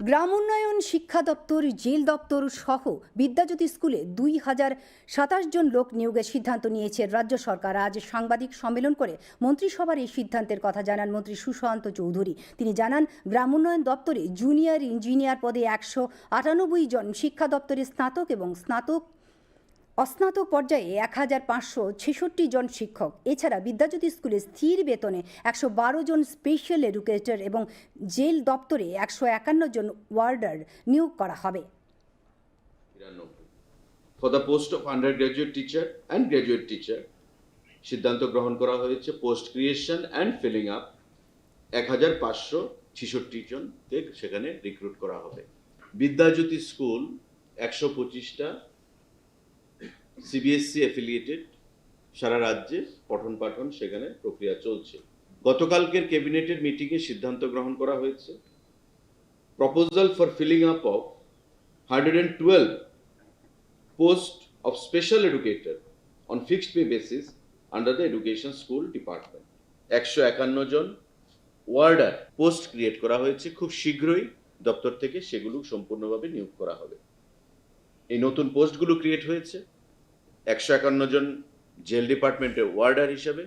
গ্রাম উন্নয়ন শিক্ষা দপ্তর, জেল দপ্তর সহ বিদ্যাজ্যোতি স্কুলে দুই হাজার সাতাশ জন লোক নিয়োগের সিদ্ধান্ত নিয়েছে রাজ্য সরকার। আজ সাংবাদিক সম্মেলন করে মন্ত্রিসভার এই সিদ্ধান্তের কথা জানান মন্ত্রী সুশান্ত চৌধুরী। তিনি জানান গ্রাম উন্নয়ন দপ্তরে জুনিয়র ইঞ্জিনিয়ার পদে একশো আটানব্বই জন শিক্ষা দপ্তরে স্নাতক এবং স্নাতক অস্নাতক পর্যায়ে এক হাজার পাঁচশো ছেষট্টি জন শিক্ষক, এছাড়া বিদ্যাজ্যোতি স্কুলে স্থির বেতনে একশো বারো জন স্পেশাল এডুকেটর এবং জেল দপ্তরে একশো একান্ন জন ওয়ার্ডার নিয়োগ করা হবে। For the post of undergraduate teacher and graduate teacher সিদ্ধান্ত গ্রহণ করা হয়েছে post creation and filling up এক হাজার পাঁচশো ছেষট্টি জনকে সেখানে রিক্রুট করা হবে। বিদ্যাজ্যোতি স্কুল একশো পঁচিশটা সিবিএসসি অ্যাফিলিয়েটেড সারা রাজ্যে পঠন পাঠন সেখানে প্রক্রিয়া চলছে। গতকালকের ক্যাবিনেটের মিটিংয়ে সিদ্ধান্ত গ্রহণ করা হয়েছে। Proposal for filling up of hundred and twelve post of special educator on fixed pay basis under the education school department একশো একান্ন জন ওয়ার্ডার পোস্ট ক্রিয়েট করা হয়েছে। খুব শীঘ্রই দপ্তর থেকে সেগুলো সম্পূর্ণভাবে নিয়োগ করা হবে। এই নতুন পোস্টগুলো ক্রিয়েট হয়েছে। একশো একান্ন জন জেল ডিপার্টমেন্টের ওয়ার্ডার হিসাবে